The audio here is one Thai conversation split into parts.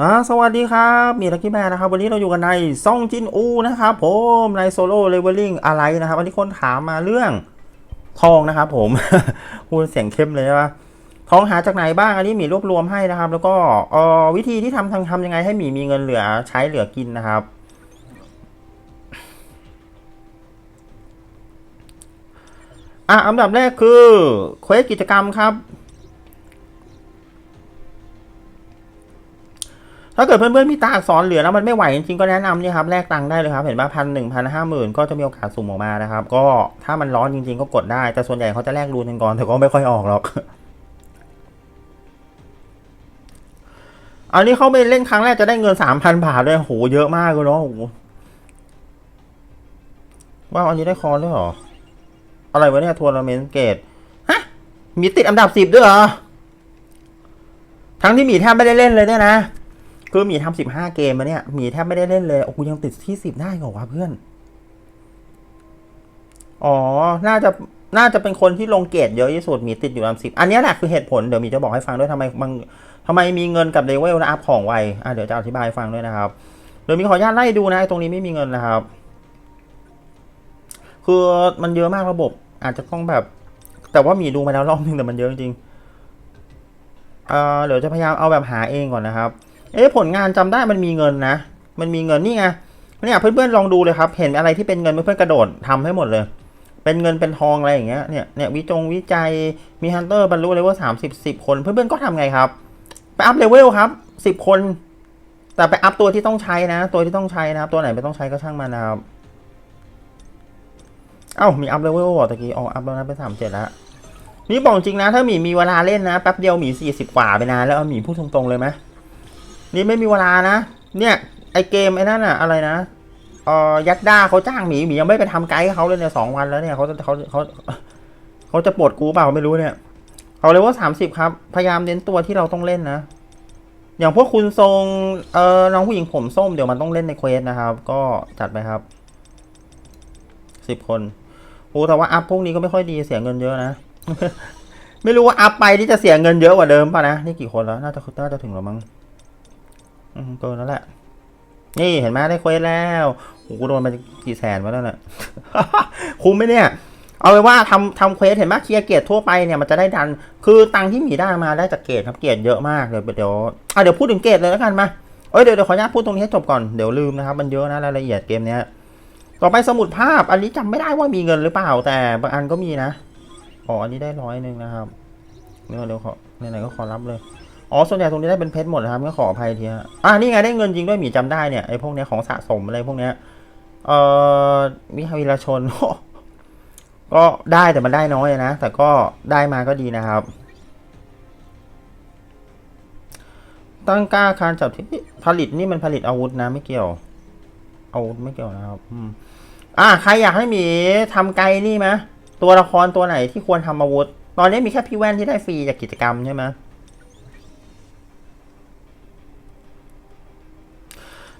อ่าสวัสดีครับ มีลักกี้แมนนะครับ วันนี้เราอยู่กันในซองจินอูนะครับผมในโซโล่เลเวลลิ่งอะไรนะครับ วันนี้คนถามมาเรื่องทองนะครับผมพูดเสียงเข้มเลยว่าทองหาจากไหนบ้างอันนี้หมีรวบรวมให้นะครับ แล้วก็เอ่อวิธีที่ทำทำทำยังไงให้หมีมีเงินเหลือใช้เหลือกินนะครับ อะอันดับแรกคือเควสกิจกรรมครับ ถ้าเกิดเพื่อนๆมีตาอักษรเหลือแล้วมันไม่ไหวจริงๆก็แนะนำนี่ครับแลกตังค์ได้เลยครับเห็นป่ะพันหนึ่งพันห้าหมื่นก็จะมีโอกาสสุ่มออกมานะครับ ก็ถ้ามันร้อนจริงๆก็กดได้แต่ส่วนใหญ่เขาจะแลกรูนกันก่อนแต่ก็ไม่ค่อยออกหรอกอันนี้เขาไปเล่นครั้งแรกจะได้เงินสามพันบาทเลยโหเยอะมากเลยเนาะโหว้าวอันนี้ได้คอนด้วยเหรอ อะไรวะเนี่ยทัวร์นาเมนต์เกตฮะ มีติดอันดับสิบด้วยเหรอ ทั้งที่มีแทบไม่ได้เล่นเลยเนี่ยนะ คือมีทำสิบห้าเกมมาเนี่ย มีแทบไม่ได้เล่นเลย โอ้โหยังติดที่สิบได้เหรอวะเพื่อน อ๋อ น่าจะ น่าจะเป็นคนที่ลงเกตเยอะที่สุด มีติดอยู่ลำสิบ อันนี้แหละคือเหตุผล เดี๋ยวมีจะบอกให้ฟังด้วยทำไมบางทำไมมีเงินกับเลเวลและอัพของไวอะเดี๋ยวจะอธิบายฟังด้วยนะครับ เดี๋ยวมีขออนุญาตไล่ดูนะ ตรงนี้ไม่มีเงินนะครับ คือมันเยอะมากระบบ อาจจะต้องแบบ แต่ว่ามีดูมาแล้วรอบนึงแต่มันเยอะจริง เอ่อ เดี๋ยวจะพยายามเอาแบบหาเองก่อนนะครับ เอ๊ะผลงานจำได้มันมีเงินนะ มันมีเงินนี่ไงเนี่ยเพื่อนๆลองดูเลยครับ เห็นอะไรที่เป็นเงินเพื่อนๆกระโดดทำให้หมดเลย เป็นเงินเป็นทองอะไรอย่างเงี้ย เนี่ย เนี่ยวิจงวิจัย มีฮันเตอร์บรรลุเลเวลสามสิบสิบคน เพื่อนๆก็ทำไงครับ ไปอัพเลเวลครับสิบคน แต่ไปอัพตัวที่ต้องใช้นะ ตัวที่ต้องใช้นะครับ ตัวไหนไม่ต้องใช้ก็ช่างมันนะครับ เอ้า มีอัพเลเวลเหรอตะกี้ อ๋อ อัพแล้วนะไปสามเจ็ดแล้วนี่บอกจริงนะ ถ้าหมีมีเวลาเล่นนะ แป๊บเดียวหมีสี่สิบกว่าไปนานแล้วหมีพูดตรงๆเลยไหม นี่ไม่มีเวลานะ เนี่ย ไอเกมไอ้นั่นอะอะไรนะเอ่อยักษ์ด้าเขาจ้างหมีหมียังไม่ไปทำไกด์เขาเลยเนี่ยสองวันแล้วเนี่ยเขาจะเขาเขาเขาจะปวดกูเปล่าไม่รู้เนี่ยเอาเลยว่าสามสิบครับ พยายามเน้นตัวที่เราต้องเล่นนะ อย่างพวกคุณทรงเอ่อน้องผู้หญิงผมส้มเดี๋ยวมันต้องเล่นในเควสนะครับ ก็จัดไปครับสิบคนโอ้แต่ว่าอัพพวกนี้ก็ไม่ค่อยดีเสียเงินเยอะนะไม่รู้ว่าอัพไปที่จะเสียเงินเยอะกว่าเดิมป่ะนะนี่กี่คนแล้วน่าจะน่าจะถึงแล้วมั้ง เกินแล้วแหละ นี่เห็นไหมได้เควสแล้วโอ้โหโดนไปกี่แสนวะนั่นน่ะคุ้มไหมเนี่ย เอาเลยว่าทำทำเควสเห็นไหมเคลียร์เกียรทั่วไปเนี่ยมันจะได้ดัน คือตังที่หมีได้มาได้จากเกรดครับเกรดเยอะมากเดี๋ยวเดี๋ยวอะเดี๋ยวพูดถึงเกรดเลยแล้วกันมาเอ้ยเดี๋ยวเดี๋ยวขออนุญาตพูดตรงนี้ให้จบก่อนเดี๋ยวลืมนะครับมันเยอะนะรายละเอียดเกมเนี้ยต่อไปสมุดภาพ อันนี้จำไม่ได้ว่ามีเงินหรือเปล่า แต่บางอันก็มีนะอ๋ออันนี้ได้ร้อยหนึ่งนะครับเดี๋ยวเดี๋ยวขอไหนๆก็ขอรับเลย อ๋อ ส่วนใหญ่ตรงนี้ได้เป็นเพชรหมดนะครับก็ขออภัยทีฮะอ่านี่ไงได้เงินจริงด้วยหมีจำได้เนี่ยไอ้พวกเนี้ยของสะสมอะไรพวกเนี้ยเอ่อวิหาวิรชน ก็ได้แต่มันได้น้อยนะ แต่ก็ได้มาก็ดีนะครับ ตั้งกล้าคารจับที่ผลิตนี่มันผลิตอาวุธนะไม่เกี่ยว อาวุธไม่เกี่ยวนะครับ อืม อ่า ใครอยากให้หมีทำไกลนี่ไหมตัวละครตัวไหนที่ควรทำอาวุธ ตอนนี้มีแค่พี่แว่นที่ได้ฟรีจากกิจกรรมใช่ไหม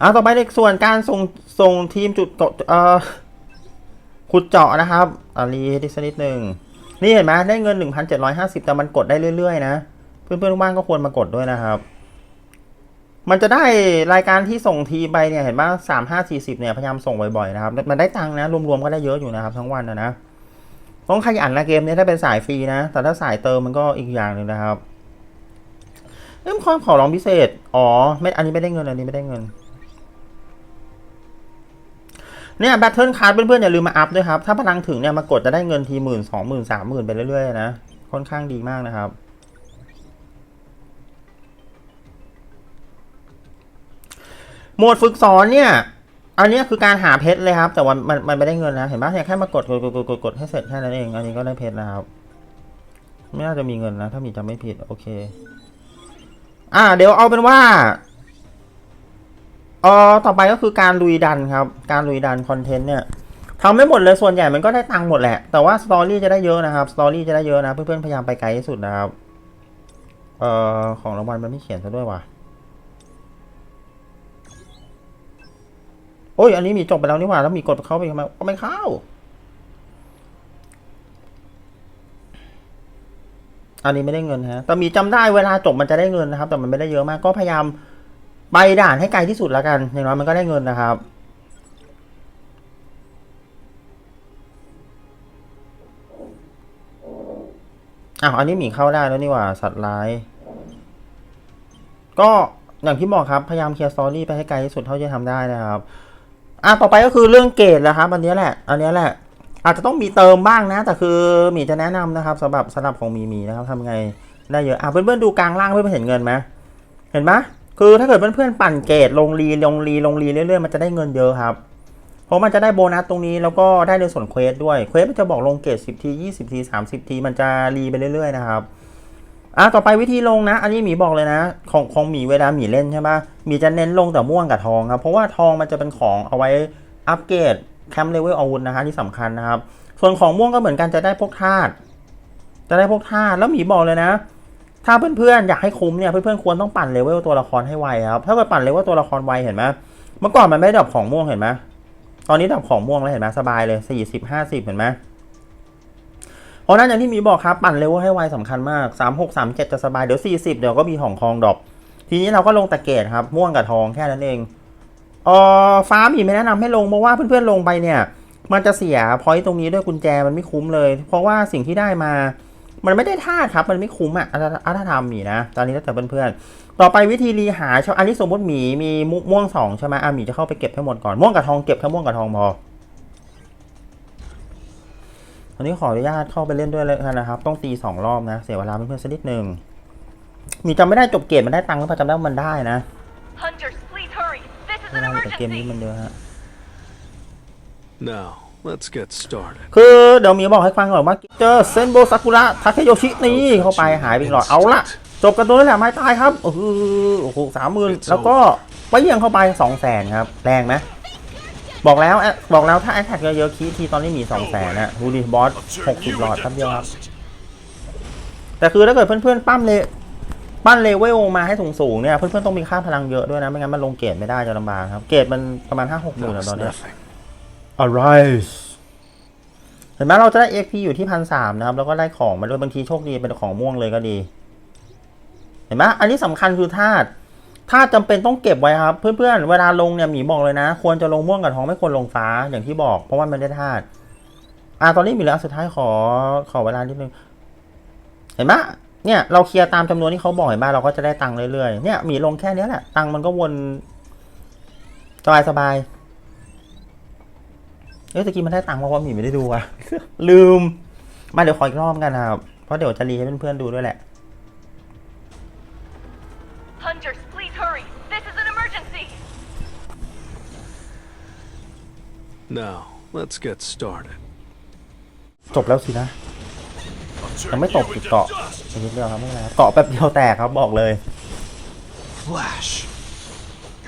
อ่าต่อไปในส่วนการส่งส่งทีมจุดเกาะเอ่อขุดเจาะนะครับอารีดิสนิดหนึ่งนี่เห็นไหมได้เงิน 1,750 แต่มันกดได้เรื่อย ๆ นะ เพื่อนๆทุกบ้านก็ควรมากดด้วยนะครับ มันจะได้รายการที่ส่งทีไปเนี่ยเห็นไหมสามห้าสี่สิบเนี่ยพยายามส่งบ่อยๆนะครับ มันได้ตังค์นะรวมๆก็ได้เยอะอยู่นะครับ ทั้งวันนะนะต้องขยันนะเกมนี้ถ้าเป็นสายฟรีนะ แต่ถ้าสายเติมมันก็อีกอย่างหนึ่งนะครับเริ่มข้อขอร้องพิเศษ อ๋อไม่อันนี้ไม่ได้เงินอันนี้ไม่ได้เงิน เนี่ยแบทเทิลคาร์ดเพื่อนๆอย่าลืมมาอัพด้วยครับ ถ้าพลังถึงเนี่ยมากดจะได้เงินทีหมื่นสองหมื่นสามหมื่นไปเรื่อยๆนะ ค่อนข้างดีมากนะครับ โหมดฝึกสอนเนี่ยอันนี้คือการหาเพชรเลยครับ แต่ว่ามันมันไม่ได้เงินนะ เห็นปะเนี่ยแค่มากดกดกดกดกดให้เสร็จแค่นั้นเอง อันนี้ก็ได้เพชรแล้วครับ ไม่น่าจะมีเงินนะ ถ้ามีจำไม่ผิด โอเค อ่า เดี๋ยวเอาเป็นว่า เอ่อต่อไปก็คือการลุยดันครับ การลุยดันคอนเทนต์เนี่ยทำไม่หมดเลยส่วนใหญ่มันก็ได้ตังค์หมดแหละ แต่ว่าสตอรี่จะได้เยอะนะครับ สตอรี่จะได้เยอะนะ เพื่อนๆพยายามไปไกลที่สุดนะครับ เอ่อของรางวัลมันไม่เขียนซะด้วยว่ะ โอ้ย อันนี้มีจบไปแล้วนี่หว่า แล้วมีกดเข้าไปทำไมก็ไม่เข้า อันนี้ไม่ได้เงินฮะ แต่มีจำได้เวลาจบมันจะได้เงินนะครับ แต่มันไม่ได้เยอะมาก ก็พยายาม ไปด่านให้ไกลที่สุดแล้วกันอย่างน้อยมันก็ได้เงินนะครับ อ้าวอันนี้หมีเข้าได้แล้วนี่หว่า สัตว์ร้าย ก็อย่างที่บอกครับ พยายามเคลียร์สตอรี่ไปให้ไกลที่สุดเท่าที่จะทำได้นะครับ อะต่อไปก็คือเรื่องเกรดแหละครับอันนี้แหละ อันนี้แหละ อาจจะต้องมีเติมบ้างนะ แต่คือหมีจะแนะนำนะครับสำหรับสำหรับของหมีมีนะครับทำไงได้เยอะ อะเพื่อนๆดูกลางล่างเพื่อนๆเห็นเงินไหมเห็นไหม คือถ้าเกิดเพื่อนๆปั่นเกรดลงรีลงรีลงรีเรื่อยๆมันจะได้เงินเยอะครับ เพราะมันจะได้โบนัสตรงนี้แล้วก็ได้ในส่วนเควสด้วยเควสมันจะบอกลงเกรด10 ที 20 ที 30 ที มันจะรีไปเรื่อยๆนะครับอะต่อไปวิธีลงนะ อันนี้หมีบอกเลยนะ ของของหมีเวลาหมีเล่นใช่ปะหมีจะเน้นลงแต่ม่วงกับทองครับ เพราะว่าทองมันจะเป็นของเอาไว้อัปเกรดแคมป์เลเวลอาวุธนะฮะที่สำคัญนะครับ ส่วนของม่วงก็เหมือนกันจะได้พวกธาตุจะได้พวกธาตุแล้วหมีบอกเลยนะ ถ้าเพื่อนๆอยากให้คุ้มเนี่ยเพื่อนๆควรต้องปั่นเลเวลตัวละครให้ไวครับถ้าเกิดปั่นเลเวลตัวละครไวเห็นไหมเมื่อก่อนมันไม่ได้ดรอปของม่วงเห็นไหมตอนนี้ดรอปของม่วงแล้วเห็นไหมสบายเลยสี่สิบห้าสิบเห็นไหมเพราะนั้นอย่างที่มีบอกครับปั่นเร็วลให้ไวสำคัญมาก3 6 3 7จะสบายเดี๋ยว40เดี๋ยวก็มีของทองดอปทีนี้เราก็ลงตะเกตครับม่วงกับทองแค่นั้นเองเออฟ้ามีไม่แนะนำให้ลงเพราะว่าเพื่อนๆลงไปเนี่ย มันจะเสียพอยต์ตรงนี้ด้วยกุญแจมันไม่คุ้มเลย เพราะว่าสิ่งที่ได้มา มันไม่ได้ท่าตุครับ มันไม่คุ้มอะอัตอัตธรรมหมีนะ ตอนนี้แล้วแต่เพื่อนๆ ต่อไปวิธีรีหาอันนี้สมมติหมีมีม่วงสองใช่ไหมอะหมีจะเข้าไปเก็บให้หมดก่อน ม่วงกับทองเก็บแค่ม่วงกับทองพออันนี้ขออนุญาตเข้าไปเล่นด้วยเลยกันนะครับ ต้องตีสองรอบนะ เสียเวลาเพื่อนๆสักนิดหนึ่งมีจำไม่ได้จบเกมมันได้ตังค์หรือเปล่าจำได้ว่ามันได้นะ Hunters, please hurry. This is เว an ลาแต่เกมนี้ emergency. มันเยอะฮะ Now, let's get started. คือเดี๋ยวมีบอกให้ฟังก่อนว่าเจอเซนโบซากุระทาเคโยชินี่เข้าไปหายไปอีกหลอดเอาละจบกันตัวนี้แหละไม่ตายครับโอ้โหโอ้โหสามหมื่นแล้วก็ไปเยี่ยงเข้าไปสองแสนครับ แรงไหมบอกแล้วแอดบอกแล้วถ้าแอดแท็กเยอะๆคีย์ทีตอนนี้มีสองแสนนะดูดิบอสหกสิบหลอดแป๊บเดียวครับ แต่คือถ้าเกิดเพื่อนๆปั้มเลปั้นเลเวลมาให้สูงๆเนี่ยเพื่อนๆต้องมีค่าพลังเยอะด้วยนะ ไม่งั้นมันลงเกรดไม่ได้จะลำบากครับ เกรดมันประมาณห้าหกหมื่น That ตอน was เนี้ย nothing. Arise เห็นไหมเราจะได้ XP อยู่ที่พันสามนะครับ แล้วก็ได้ของมาด้วยบางทีโชคดีเป็นของม่วงเลยก็ดี เห็นไหมอันนี้สำคัญคือธาตุธาตุจำเป็นต้องเก็บไว้ครับ เพื่อนๆ เวลาลงเนี่ยหมีบอกเลยนะ ควรจะลงม่วงกับทองไม่ควรลงฟ้าอย่างที่บอก เพราะว่ามันได้ธาตุอ่าตอนนี้มีแล้วสุดท้ายขอขอเวลานิดนึง เห็นไหมเนี่ยเราเคลียร์ตามจำนวนที่เขาบอกเห็นไหมเราก็จะได้ตังค์เรื่อยๆเนี่ยหมีลงแค่นี้แหละตังค์มันก็วนสบายสบาย เอ้ยตะกี้มันได้ตังค์เพราะว่าหมีไม่ได้ดูอะลืม มาเดี๋ยวขออีกรอบกันนะครับ เพราะเดี๋ยวจะรีให้เพื่อนๆดูด้วยแหละ Hunters, please hurry. This is an emergency. Now, let's get started. จบแล้วสินะ ยังไม่ตกติดเกาะอีกนิดเดียวครับไม่เป็นไรครับเกาะแป๊บเดียวแตกครับบอกเลย Flash.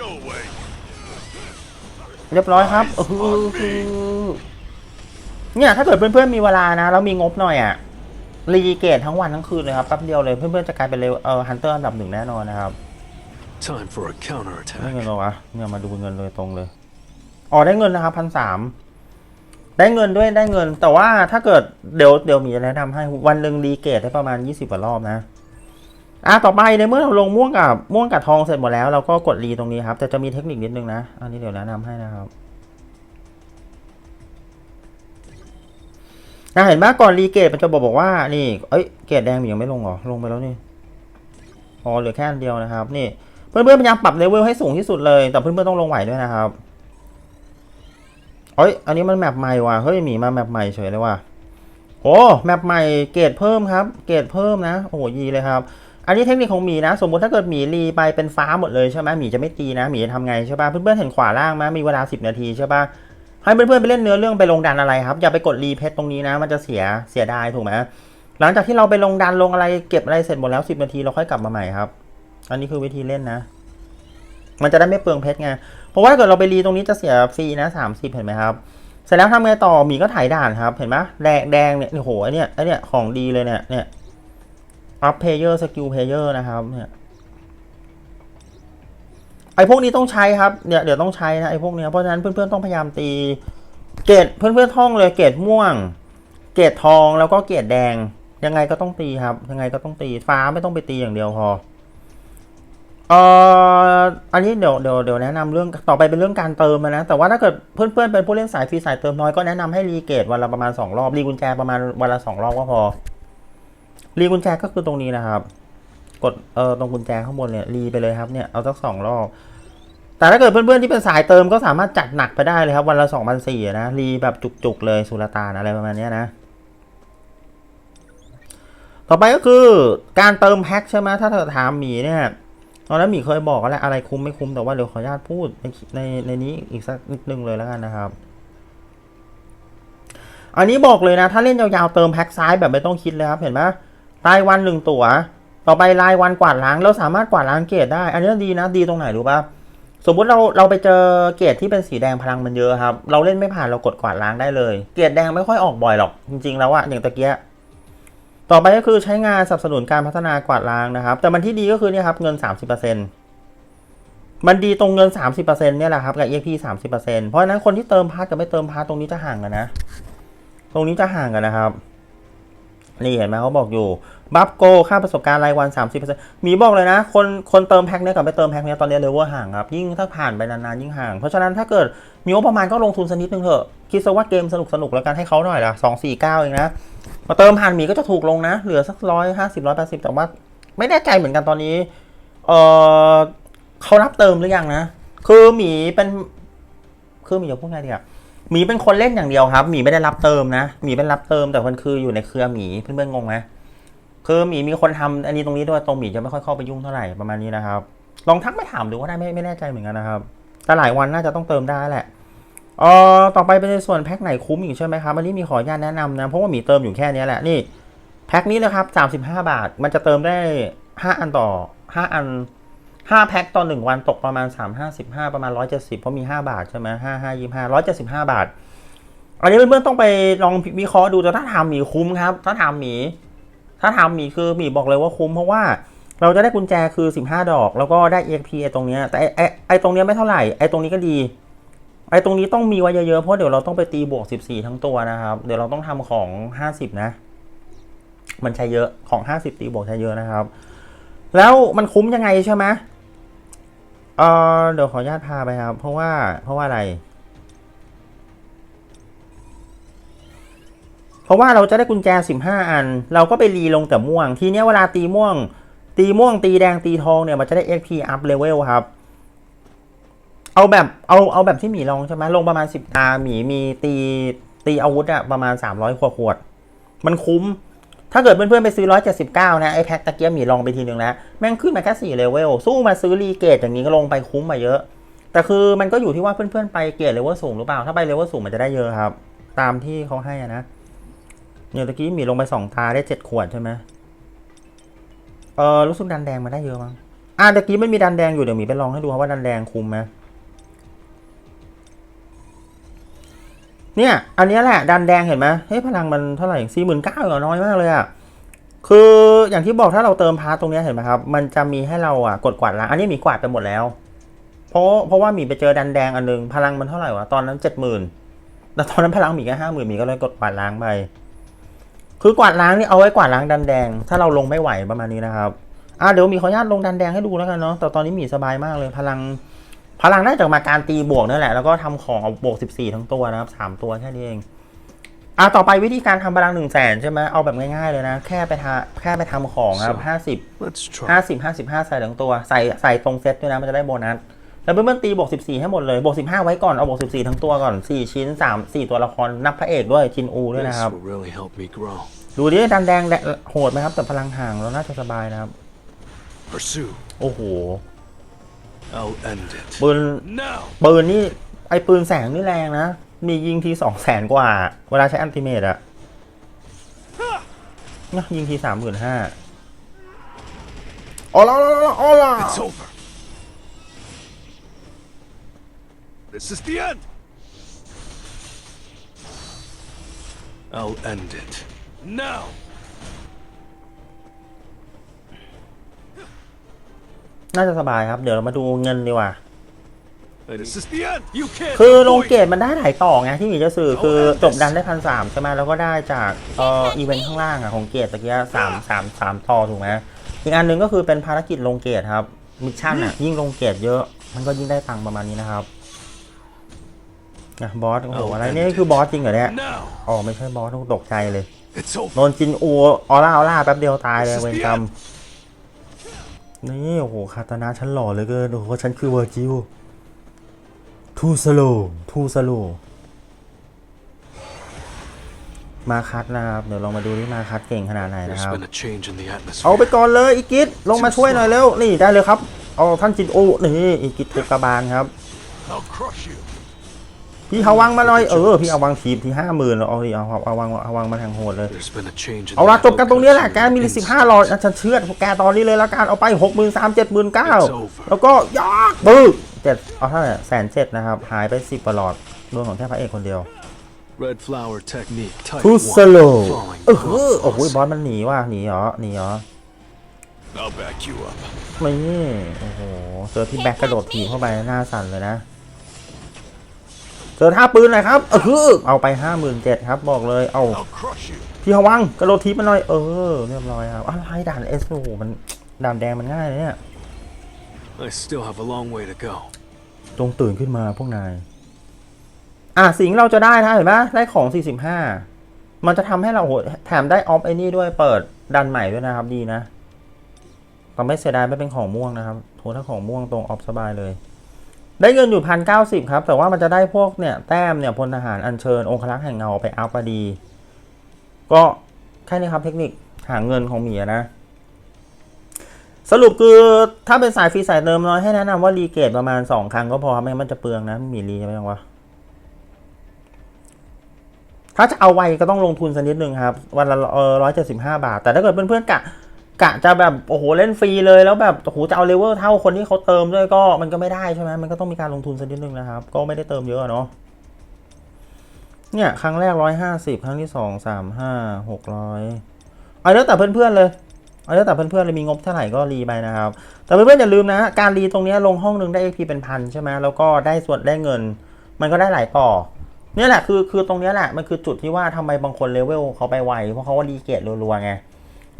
Go away. เรียบร้อยครับอื้อหือ เนี่ยถ้าเกิดเพื่อนๆมีเวลานะแล้วมีงบหน่อยอะรีเกตทั้งวันทั้งคืนเลยครับแป๊บเดียวเลยเพื่อนๆจะกลายเป็นเลวเออฮันเตอร์อันดับหนึ่งแน่นอนนะครับ Time for a ได้ counterattack. เงินเหรอวะเนี่ยมาดูเงินเลยตรงเลยอ๋อได้เงินนะครับพันสามได้เงินด้วยได้เงิน แต่ว่าถ้าเกิดเดี๋ยวเดี๋ยวมีจะแนะนำให้วันหนึ่งรีเกตได้ประมาณยี่สิบกว่ารอบนะอะต่อไปในเมื่อเราลงม่วงกับม่วงกับทองเสร็จหมดแล้วเราก็กดรีตรงนี้ครับแต่จะมีเทคนิคนิดนึงนะ อันนี้เดี๋ยวแนะนำให้นะครับ นะเห็นไหมก่อนรีเกตมันจะบอกบอกว่านี่ เอ้ยเกตแดงมันยังไม่ลงเหรอ ลงไปแล้วนี่อ๋อเหลือแค่อันเดียวนะครับ นี่ เพื่อนๆพยายามปรับเลเวลให้สูงที่สุดเลย แต่เพื่อนๆต้องลงไหวด้วยนะครับเอ้ย อันนี้มันแมปใหม่ว่ะ เฮ้ยหมีมาแมปใหม่เฉยเลยว่ะโอ้แมปใหม่เกรดเพิ่มครับ เกรดเพิ่มนะ โอ้โหยีเลยครับ อันนี้เทคนิคของหมีนะ สมมติถ้าเกิดหมีรีไปเป็นฟ้าหมดเลยใช่ไหมหมีจะไม่ตีนะ หมีจะทำไงใช่ป่ะ เพื่อนๆเห็นขวาล่างไหมมีเวลา 10 นาทีใช่ป่ะ ให้เพื่อนๆไปเล่นเนื้อเรื่องไปลงดันอะไรครับ อย่าไปกดรีเพชตรงนี้นะ มันจะเสียเสียดายถูกไหมหลังจากที่เราไปลงดันลงอะไรเก็บอะไรเสร็จหมดแล้ว10นาทีเราค่อยกลับมาใหม่ครับ อันนี้คือวิธีเล่นนะ มันจะได้ไม่เปลืองเพชรไง เพราะว่าถ้าเกิดเราไปรีตรงนี้จะเสียฟรีนะสามสิบเห็นไหมครับ เสร็จแล้วทำไงต่อหมีก็ถ่ายด่านครับ เห็นไหมแดงแดงเนี่ยโอ้โหไอเนี่ยไอเนี่ยของดีเลยเนี่ยเนี่ย up player skill player นะครับเนี่ย อ้พวกนี้ต้องใช้ครับเนี่ยเดี๋ยวต้องใช้นะไอ้พวกนี้เพราะฉะนั้นเพื่อนๆต้องพยายามตี เกรดเพื่อนๆท่องเลยเกรดม่วง เกรดทองแล้วก็เกรดแดง ยังไงก็ต้องตีครับ ยังไงก็ต้องตีฟ้าไม่ต้องไปตีอย่างเดียวพอเอ่ออันนี้เดี๋ยวเดี๋ยวเดี๋ยวแนะนำเรื่องต่อไปเป็นเรื่องการเติมนะแต่ว่าถ้าเกิดเพื่อนๆเป็นผู้เล่นสายฟรีสายเติมน้อยก็แนะนำให้รีเกรดวันละประมาณสองรอบรีกุญแจประมาณวันละสองรอบก็พอรีกุญแจก็คือตรงนี้นะครับ กดเอ่อตรงกุญแจข้างบนเนี่ยรีไปเลยครับเนี่ยเอาสักสองรอบ แต่ถ้าเกิดเพื่อนๆที่เป็นสายเติมก็สามารถจัดหนักไปได้เลยครับ วันละสองพันสี่นะ รีแบบจุกๆเลยสุลต่านอะไรประมาณนี้นะ ต่อไปก็คือการเติมแพ็คใช่ไหมถ้าเธอถามหมีเนี่ยตอนนั้นหมีเคยบอกแล้วอะไรคุ้มไม่คุ้มแต่ว่าเดี๋ยวขออนุญาตพูดในในในนี้อีกสักนิดนึงเลยแล้วกันนะครับอันนี้บอกเลยนะ ถ้าเล่นยาวๆเติมแพ็คซ้ายแบบไม่ต้องคิดเลยครับ เห็นไหมรายวันหนึ่งตัว ต่อไปรายวันกวาดล้างเราสามารถกวาดล้างเกรดได้ อันนี้ดีนะดีตรงไหนรู้ป่ะ สมมุติเราเราไปเจอเกรดที่เป็นสีแดงพลังมันเยอะครับ เราเล่นไม่ผ่านเรากดกวาดล้างได้เลย เกรดแดงไม่ค่อยออกบ่อยหรอก จริง ๆ แล้วอะอย่างตะเกียต่อไปก็คือใช้งานสนับสนุนการพัฒนากวาดล้างนะครับ แต่มันที่ดีก็คือเนี่ยครับเงิน 30%มันดีตรงเงิน 30%เนี่ยแหละครับกับ EXP 30%เพราะฉะนั้นคนที่เติมพาร์ทกับไม่เติมพาร์ทตรงนี้จะห่างกันนะ ตรงนี้จะห่างกันนะครับ นี่เห็นไหมเขาบอกอยู่บัฟโกค่าประสบการณ์รายวัน 30%มีบอกเลยนะ คนคนเติมแพ็คเนี่ยกับไม่เติมแพ็คเนี่ยตอนนี้เลเวลห่างครับ ยิ่งถ้าผ่านไปนานๆ ยิ่งห่าง เพราะฉะนั้นถ้าเกิดมีงบประมาณก็ลงทุนสักนิดนึงเถอะ คิดซะว่าเกมสนุกสนุกๆแล้วกันให้เขาหน่อยละสองสี่เก้าเองนะ มาเติมผ่านหมีก็จะถูกลงนะ เหลือสักร้อยห้าสิบร้อยแปดสิบแต่ว่าไม่แน่ใจเหมือนกันตอนนี้เออเขารับเติมหรือยังนะ คือหมีเป็นคือหมีจะพูดไงดีอะ หมีเป็นคนเล่นอย่างเดียวครับหมีไม่ได้รับเติมนะหมีเป็นรับเติมแต่มันคืออยู่ในเครือหมีเพื่อนๆงงไหมคือหมีมีคนทำอันนี้ตรงนี้ด้วยตรงหมีจะไม่ค่อยเข้าไปยุ่งเท่าไหร่ประมาณนี้นะครับ ลองทักไปถามดูก็ได้ไม่ไม่แน่ใจเหมือนกันนะครับแต่หลายวันน่าจะต้องเติมได้แหละเอ่อต่อไปเป็นในส่วนแพ็คไหนคุ้มอีกใช่ไหมครับอันนี้มีขออนุญาตแนะนำนะเพราะว่าหมีเติมอยู่แค่นี้แหละนี่แพ็คนี้นะครับ35 บาทมันจะเติมได้ 5 อันต่อ 5 อัน 5แพ็คต่อ 1 วันตกประมาณ 3 55 ประมาณ 170 เพราะมี 5 บาทใช่ไหม5 5 25 175 บาท อันนี้เพื่อนๆต้องไปลองวิเคราะห์ดูแต่ถ้าทำหมีคุ้มครับ ถ้าทำหมี ถ้าทำหมีคือหมีบอกเลยว่าคุ้มเพราะว่าเราจะได้กุญแจคือ 15 ดอก แล้วก็ได้ EXP ไอตรงเนี้ยแต่ไอไอตรงเนี้ยไม่เท่าไหร่ไอตรงนี้ก็ดี ไอตรงนี้ต้องมีไว้เยอะๆเพราะเดี๋ยวเราต้องไปตีบวก 14 ทั้งตัวนะครับ เดี๋ยวเราต้องทำของ 50 นะ มันใช้เยอะของ 50 ตีบวกใช้เยอะนะครับ แล้วมันคุ้มยังไงใช่ไหม เออเดี๋ยวขออนุญาตพาไปครับ เพราะว่าเพราะว่าอะไร เพราะว่าเราจะได้กุญแจ 15 อัน เราก็ไปรีลงแต่ม่วง ทีเนี้ยเวลาตีม่วง ตีม่วงตีแดงตีทองเนี่ยมันจะได้ XP up level ครับ เอาแบบเอาเอาแบบที่หมีลองใช่ไหมลงประมาณสิบตาหมีมีตีตีอาวุธอะประมาณสามร้อยขวดขวด มันคุ้ม ถ้าเกิดเพื่อนๆไปซื้อร้อยเจ็ดสิบเก้านะ ไอแพ็คตะเกียบหมีลองไปทีนึงแล้วแม่งขึ้นมาแค่สี่เลเวลสู้มาซื้อรีเกตอย่างนี้ก็ลงไปคุ้มมาเยอะ แต่คือมันก็อยู่ที่ว่าเพื่อนๆไปเกรเลเวลสูงหรือเปล่า ถ้าไปเลเวลสูงมันจะได้เยอะครับ ตามที่เขาให้นะเนี่ยตะกี้หมีลงไปสองตาได้เจ็ดขวดใช่ไหมเออรู้สึกดันแดงมาได้เยอะมั้งอะตะกี้ไม่มีดันแดงอยู่เดี๋ยวหมีไปลองให้ดูครับว่าดันแดงคุ้มไหม เนี่ยอันนี้แหละดันแดงเห็นไหมเฮ้ยพลังมันเท่าไหร่สี่หมื่นเก้าเหรอน้อยมากเลยอะคืออย่างที่บอกถ้าเราเติมพาร์ตตรงนี้เห็นไหมครับ มันจะมีให้เราอะกดกวาดล้างอันนี้มีกวาดไปหมดแล้ว เพราะเพราะว่ามีไปเจอดันแดงอันนึงพลังมันเท่าไหร่วะตอนนั้นเจ็ดหมื่นแต่ตอนนั้นพลังมีแค่ห้าหมื่นมีก็เลยกดกวาดล้างไปคือกวาดล้างนี่เอาไว้กวาดล้างดันแดง ถ้าเราลงไม่ไหวประมาณนี้นะครับอะเดี๋ยวมีขออนุญาตลงดันแดงให้ดูแล้วกันเนาะแต่ตอนนี้มีสบายมากเลยพลัง พลังได้จากมาการตีบวกนั่นแหละ แล้วก็ทำของเอาบวก 14 ทั้งตัวนะครับ 3 ตัวแค่นี้เอง อะต่อไปวิธีการทำพลัง1 0 0 0 0แสนใช่ไหมเอาแบบง่ายๆเลยนะ แค่ไปทาแค่ไปทำของครับ Let's 50 try. 50 55ใส่ทั้งตัว ใส่ใส่ตรงเซตด้วยนะ มันจะได้โบนัส แล้วเพื่อนๆตีบวก 14 ให้หมดเลย บวก 15 ไว้ก่อน เอาบวก 14 ทั้งตัวก่อน 4 ชิ้น 3 4 ตัวละคร นับพระเอกด้วยชินอูด้วย This นะครับ will really help me grow. ดูดิดันแดงแดงโหดไหมครับ แต่พลังห่างเราน่าจะสบายนะครับ Pursue. โอ้โห I'll end it. ปืน Now. ปืนนี่ไอปืนแสงนี่แรงนะ มียิงทีสองแสนกว่า เวลาใช้อันติเมตอะนะยิงทีสามหมื่นห้าอ๋อละอ๋อละอ๋อละ It's over. This is the end. I'll end it. Now. น่าจะสบายครับ เดี๋ยวเรามาดูเงินดีกว่า This is the end. You can't. คือลง avoid เกตมันได้หลายต่อไงที่หมีจะสื่อคือจบดันได้พันสามใช่ไหมแล้วก็ได้จากเอ่ออีเวนต์ข้างล่างอะของเกตตะกี้สามสามสามต่อถูกไหมอีกอันหนึ่งก็คือเป็นภารกิจลงเกตครับมิชชั่นอะยิ่งลงเกตเยอะมันก็ยิ่งได้ตังค์ประมาณนี้นะครับนะบอสโอ้โหอะไรเนี่ยคือบอสจริงเหรอเนี่ย Now. อ๋อไม่ใช่บอสต้องตกใจเลย It's over. โดนจินอูออร่าออร่าแป๊บเดียวตายเลยเวรกรรม นี่โอ้โหคาตานะฉันหล่อเหลยเกินโอ้โหฉันคือเวอร์จิลทูสโลทูสโลมาคัดนะครับเดี๋ยวลองมาดูที่มาคัดเก่งขนาดไหน There's นะครับ been a change in the เอาไป atmosphere. ก่อนเลยอีกิทลงมาช่วยหน่อยเร็วนี่ได้เลยครับเอาท่านจินอูนี่อีกิททุกกระบาลครับ I'll crush you. พี่เอาวังมาหน่อยเออพี่เอาวังทีมที่ห้าหมื่นเอาดิเอาเอาเอาวังเอาวังมาแทงโหดเลย There's been a change in เอา the ละจบกันตรงนี้แหละแก location มี of สิบห้าหลอดนะฉันเชื่อแกตอนนี้เลยละกันเอาไปหกหมื่นสามเจ็ดหมื่นเก้า It's over แล้วก็ยากปึ๊กเจ็ดเอาเท่าไหร่แสนเจ็ดนะครับหายไปสิบหลอดรวมของแค่พระเอกคนเดียว Red flower technique type ทู one. สโล Falling เออ off โอ้โห boss. บอสมันหนีว่ะหนีเหรอหนีเหรอ I'll back you up. ไม่โอ้โหเจอพี่แบ็คกระโดดถีบเข้าไปหน้าสั่นเลยนะ เจอท่าปืนหน่อยครับเออเอาไปห้าหมื่นเจ็ดครับบอกเลยเอา I'll crush you. พี่ฮวังกระโดดทีมันหน่อยเออเรียบร้อยครับอะไรด่านเอสโอ้โหมันด่านแดงมันง่ายเลยเนี่ย I still have a long way to go. จงตื่นขึ้นมาพวกนาย อะสิ่งเราจะได้นะเห็นไหมได้ของ 45 มันจะทำให้เราโหแถมได้ออฟไอ้นี่ด้วยเปิดดันใหม่ด้วยนะครับดีนะแต่ไม่เสียดายไม่เป็นของม่วงนะครับโหถ้าของม่วงตรงออฟสบายเลย ได้เงินอยู่พันเก้าสิบครับ แต่ว่ามันจะได้พวกเนี่ยแต้มเนี่ยพลทหารอัญเชิญองครักษ์แห่งเงาไปอัพพอดี ก็แค่นี้ครับเทคนิคหาเงินของหมีนะ สรุปคือถ้าเป็นสายฟรีสายเติมน้อยให้แนะนำว่ารีเกตประมาณ2ครั้งก็พอไม่งั้นมันจะเปลืองนะมีรีไหมยังวะถ้าจะเอาไวก็ต้องลงทุนสักนิดนึงครับ วันละร้อยเจ็ดสิบห้าบาท แต่ถ้าเกิดเพื่อนๆกะ กะจะแบบโอ้โหเล่นฟรีเลยแล้วแบบโอ้โหจะเอาเลเวลเท่าคนที่เขาเติมด้วยก็มันก็ไม่ได้ใช่ไหมมันก็ต้องมีการลงทุนสักนิดนึงนะครับ ก็ไม่ได้เติมเยอะเนาะเนี่ยครั้งแรกร้อยห้าสิบครั้งที่สองสามห้าหกร้อยเอาแล้วแต่เพื่อนๆเลยเอาแล้วแต่เพื่อนๆเลยมีงบเท่าไหร่ก็รีไปนะครับ แต่เพื่อนๆอย่าลืมนะ การรีตรงนี้ลงห้องหนึ่งได้ XP เป็นพันใช่ไหมแล้วก็ได้ส่วนได้เงิน มันก็ได้หลายต่อเนี่ยแหละคือคือตรงนี้แหละมันคือจุดที่ว่าทำไมบางคนเลเวลเขาไปไวเพราะเขาว่ารีเกตรัวๆไง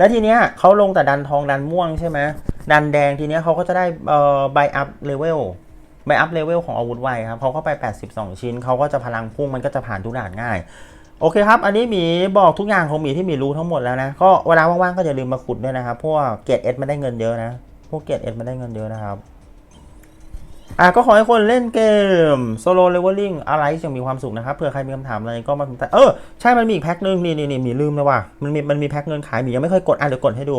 แล้วทีเนี้ยเขาลงแต่ดันทองดันม่วงใช่ไหมดันแดงทีเนี้ยเขาก็จะได้เอ่อใบอัพเลเวลใบอัพเลเวลของอาวุธไวครับเขาเข้าไป 82 ชิ้น เขาก็จะพลังพุ่งมันก็จะผ่านทุกด่านง่าย โอเคครับ อันนี้หมีบอกทุกอย่างของหมีที่หมีรู้ทั้งหมดแล้วนะ ก็เวลาว่างๆก็อย่าลืมมาขุดด้วยนะครับ พวกเกรดเอสมันได้เงินเยอะนะ พวกเกรดเอสมันได้เงินเยอะนะครับ อะก็ขอให้คนเล่นเกมโซโลเลเวลลิ่งอะไรอย่างมีความสุขนะครับเผื่อใครมีคำถามอะไรก็มาสนใจเออ ใช่มันมีอีกแพ็คนึงนี่นี่นี่หมีลืมเลยว่ะมันมีมันมีแพ็คเงินขายหมียังไม่เคยกดอะเดี๋ยวกดให้ดู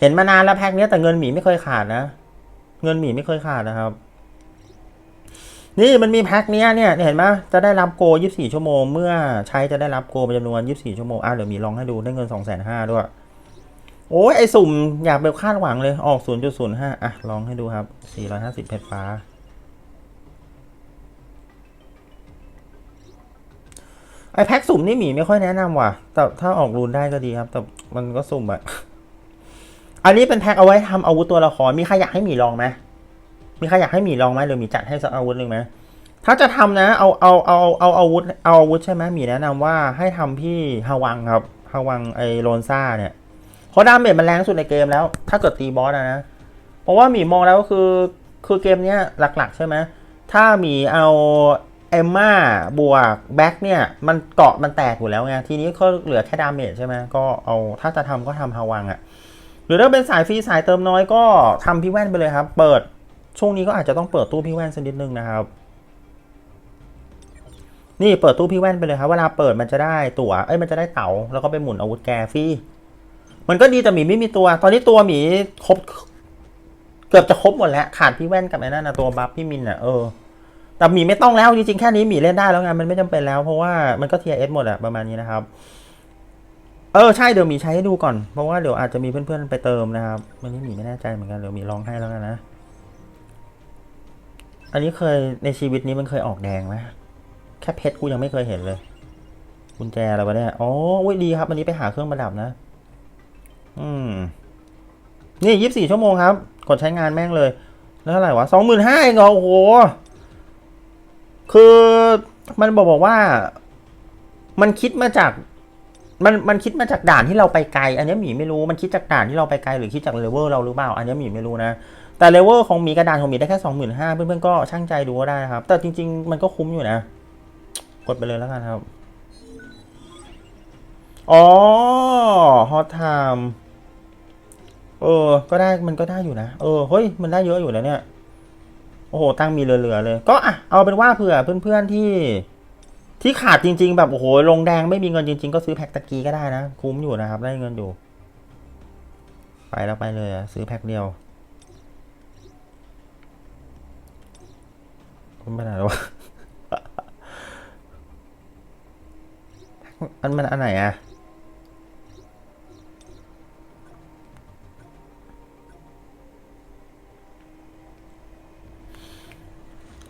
เห็นมานานแล้วแพ็คเนี้ยแต่เงินหมีไม่เคยขาดนะ เงินหมีไม่เคยขาดนะครับ นี่มันมีแพ็คเนี้ยเนี่ยเห็นไหมจะได้รับโก 24 ชั่วโมง เมื่อใช้จะได้รับโกเป็นจำนวน 24 ชั่วโมงอะเดี๋ยวมีลองให้ดูได้เงิน 2,500ด้วย โอ้ยไอสุ่มอยากไปคาดหวังเลยออก 0.05 อะ ลองให้ดูครับ 450 เพชรฟ้า ไอแพ็คสุ่มนี่หมีไม่ค่อยแนะนำว่ะ แต่ถ้าออกรูนได้ก็ดีครับ แต่มันก็สุ่มอะอันนี้เป็นแพ็คเอาไว้ทำอาวุธตัวละคร มีใครอยากให้หมีลองไหมมีใครอยากให้หมีลองไหมหรือหมีจัดให้สักอาวุธหนึ่งไหมถ้าจะทำนะ เอาเอาเอาเอาอาวุธเอาอาวุธใช่ไหมหมีแนะนำว่าให้ทำพี่ฮาวังครับฮาวังไอโลนซ่าเนี่ย เพราะดาเมจมันแรงสุดในเกมแล้ว ถ้าเกิดตีบอสนะ เพราะว่าหมีมองแล้วก็คือคือเกมเนี้ยหลักๆ ใช่ไหมถ้าหมีเอาเอมมาบวกแบ็คเนี่ย มันเกาะมันแตกอยู่แล้วไง ทีนี้ก็เหลือแค่ดาเมจใช่ไหมก็เอาถ้าจะทำก็ทำฮาวังอะหรือถ้าเป็นสายฟรีสายเติมน้อยก็ทำพี่แว่นไปเลยครับ เปิดช่วงนี้ก็อาจจะต้องเปิดตู้พี่แว่นสักนิดนึงนะครับ นี่เปิดตู้พี่แว่นไปเลยครับเวลาเปิดมันจะได้ตั๋วเอ้ยมันจะได้เต๋าแล้วก็ไปหมุนอาวุธแกฟรี มันก็ดีแต่หมีไม่มีตัว ตอนนี้ตัวหมีครบ เกือบจะครบหมดแล้ว ขาดพี่แว่นกับไอ้นั่นนะตัวบัฟพี่มินอะเออแต่หมีไม่ต้องแล้วจริงๆแค่นี้หมีเล่นได้แล้วไงมันไม่จำเป็นแล้ว เพราะว่ามันก็เทียเอสหมดอะประมาณนี้นะครับ เออใช่เดี๋ยวหมีใช้ให้ดูก่อนเพราะว่าเดี๋ยวอาจจะมีเพื่อนๆไปเติมนะครับวันนี้หมีไม่แน่ใจเหมือนกันเดี๋ยวหมีลองให้แล้วกันนะอันนี้เคยในชีวิตนี้มันเคยออกแดงไหมแค่เพชรกูยังไม่เคยเห็นเลยกุญแจอะไรวะเนี่ย อ๋ออุ้ยดีครับอันนี้ไปหาเครื่องประดับนะ อืม นี่ยี่สิบสี่ชั่วโมงครับ กดใช้งานแม่งเลย แล้วเท่าไหร่วะสองหมื่นห้าเองเหรอโอ้โห คือมันบอกบอกว่า มันคิดมาจาก มันมันคิดมาจากด่านที่เราไปไกล อันนี้หมีไม่รู้มันคิดจากด่านที่เราไปไกลหรือคิดจากเลเวลเราหรือเปล่า อันนี้หมีไม่รู้นะแต่เลเวลของหมีกระดานของหมีได้แค่สองหมื่นห้าเพื่อนๆก็ช่างใจดูก็ได้นะครับ แต่จริง ๆ มันก็คุ้มอยู่นะ กดไปเลยแล้วกันครับ อ๋อฮอตไทม์ เออ ก็ได้มันก็ได้อยู่นะ เออ เฮ้ย มันได้เยอะอยู่นะเนี่ย โอ้โห ตั้งมีเหลือๆเลย ก็อะ เอาเป็นว่าเผื่อเพื่อนๆที่ ที่ขาดจริง ๆ แบบโอ้โห ลงแดงไม่มีเงินจริง ๆ ก็ซื้อแพ็คตะกี้ก็ได้นะ คุ้มอยู่นะครับ ได้เงินอยู่ ไปแล้วไปเลยซื้อแพ็คเดียวคุ้มไปไหนแล้ววะอันมันอันไหนอะ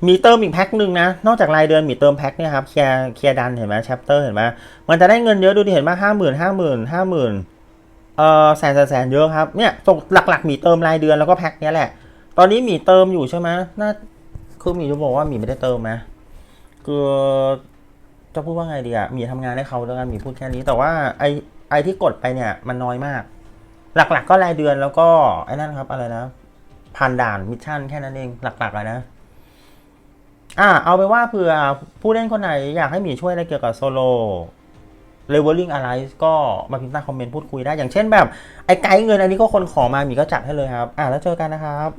มีเติมอีกแพ็คหนึ่งนะ นอกจากรายเดือนมีเติมแพ็คเนี่ยครับ เคลียร์เคลียร์ดันเห็นไหมแชปเตอร์เห็นไหมมันจะได้เงินเยอะดูดิเห็นไหมห้าหมื่นห้าหมื่นห้าหมื่นเอ่อแสนแสนแสนเยอะครับ เนี่ยตกหลักๆมีเติมรายเดือนแล้วก็แพ็คเนี้ยแหละ ตอนนี้มีเติมอยู่ใช่ไหมน่าคือมีจะบอกว่ามีไม่ได้เติมไหมคือจะพูดว่าไงดีอะมีทำงานให้เขาแล้วกันมีพูดแค่นี้ แต่ว่าไอไอที่กดไปเนี่ยมันน้อยมาก หลักๆ ก็รายเดือนแล้วก็ไอ้นั่นครับอะไรนะพันด่านมิชชั่นแค่นั้นเองหลักๆอะนะ อ่าเอาไปว่าเผื่อผู้เล่นคนไหนอยากให้หมีช่วยอะไรเกี่ยวกับโซโล่เลเวลลิ่งอะไรก็มาพิมพ์ใต้คอมเมนต์พูดคุยได้ อย่างเช่นแบบ ไอ้ไกด์เงินอันนี้ก็คนขอมาหมีก็จัดให้เลยครับ อ่าแล้วเจอกันนะครับ